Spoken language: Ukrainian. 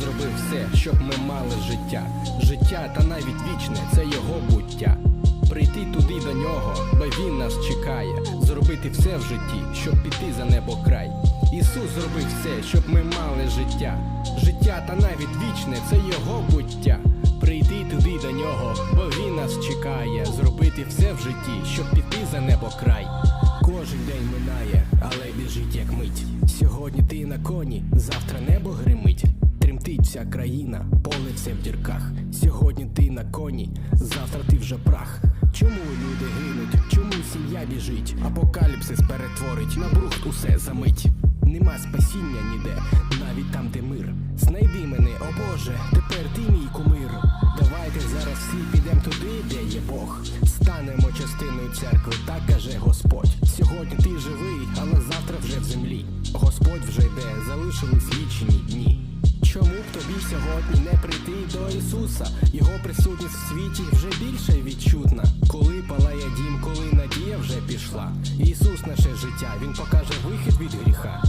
зробив все, щоб ми мали життя. Життя та навіть вічне це його буття. Прийти туди до нього, бо він нас чекає. Зробити все в житті, щоб піти за небо край. Ісус зробив все, щоб ми мали життя. Життя та навіть вічне це його буття. Прийти туди до нього, бо він нас чекає. Зробити все в житті, щоб піти за небо край. Кожен день минає, але біжить як мить. Сьогодні ти на коні, завтра небо гримить. Тремтить вся країна, поле все в дірках. Сьогодні ти на коні, завтра ти вже прах. Чому люди гинуть? Чому сім'я біжить? Апокаліпсис перетворить на брухт усе замить. Нема спасіння ніде, навіть там, де мир. Знайди мене, о Боже, тепер ти мій кумир. Давайте зараз всі підемо туди, де є Бог. Станемо частиною церкви, так каже Господь. Сьогодні ти живий, але завтра вже в землі. Господь вже йде, залишились вічні дні. Сьогодні не прийти до Ісуса? Його присутність в світі вже більше відчутна. Коли палає дім, коли надія вже пішла. Ісус наше життя, Він покаже вихід від гріха.